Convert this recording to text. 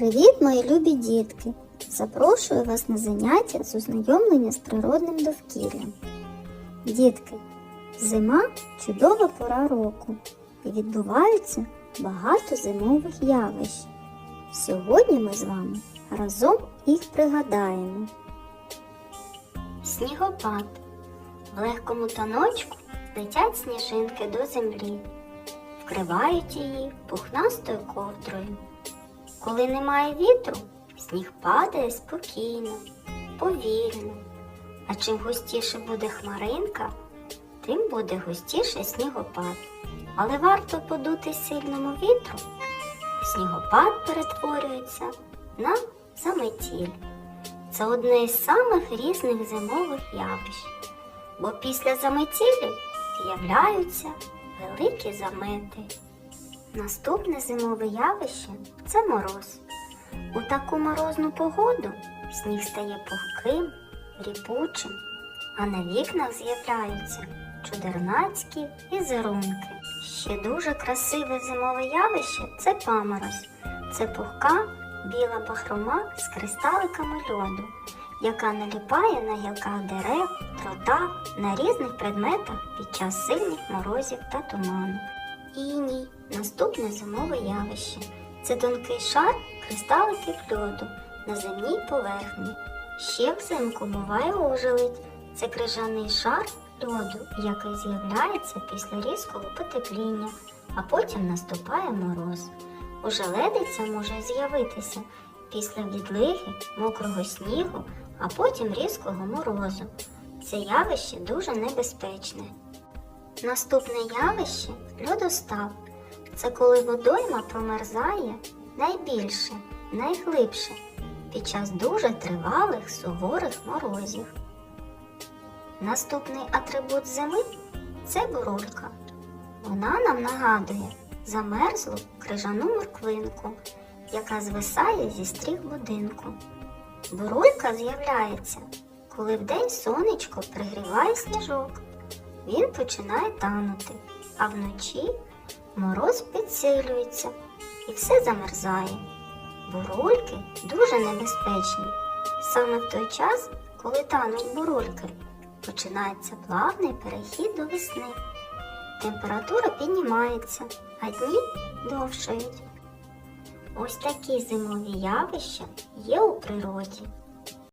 Привіт, мої любі дітки! Запрошую вас на заняття з ознайомлення з природним довкіллям. Дітки, зима чудова пора року і відбуваються багато зимових явищ. Сьогодні ми з вами разом їх пригадаємо. Снігопад. В легкому таночку летять сніжинки до землі, вкривають її пухнастою ковдрою. Коли немає вітру, сніг падає спокійно, повільно. А чим густіше буде хмаринка, тим буде густіше снігопад. Але варто подути сильному вітру, снігопад перетворюється на заметіль. Це одне із самих різних зимових явищ, бо після заметілі з'являються великі замети. Наступне зимове явище це мороз. У таку морозну погоду сніг стає пухким, ріпучим, а на вікнах з'являються чудернацькі візерунки. Ще дуже красиве зимове явище це памороз. Це пухка біла бахрома з кристаликами льоду, яка наліпає на гілках дерев, тротах, на різних предметах під час сильних морозів та туману. Іній наступне зимове явище. Це тонкий шар кристаликів льоду на земній поверхні. Ще взимку буває ожеледь. Це крижаний шар льоду, який з'являється після різкого потепління, а потім наступає мороз. Ожеледиця може з'явитися після відлиги, мокрого снігу, а потім різкого морозу. Це явище дуже небезпечне. Наступне явище льодостав. Це коли водойма промерзає найбільше, найглибше під час дуже тривалих суворих морозів. Наступний атрибут зими це бурулька. Вона нам нагадує замерзлу крижану морквинку, яка звисає зі стріх будинку. Бурулька з'являється, коли вдень сонечко пригріває сніжок. Він починає танути, а вночі мороз підсилюється і все замерзає. Бурульки дуже небезпечні. Саме в той час, коли тануть бурульки, починається плавний перехід до весни. Температура піднімається, а дні довшають. Ось такі зимові явища є у природі.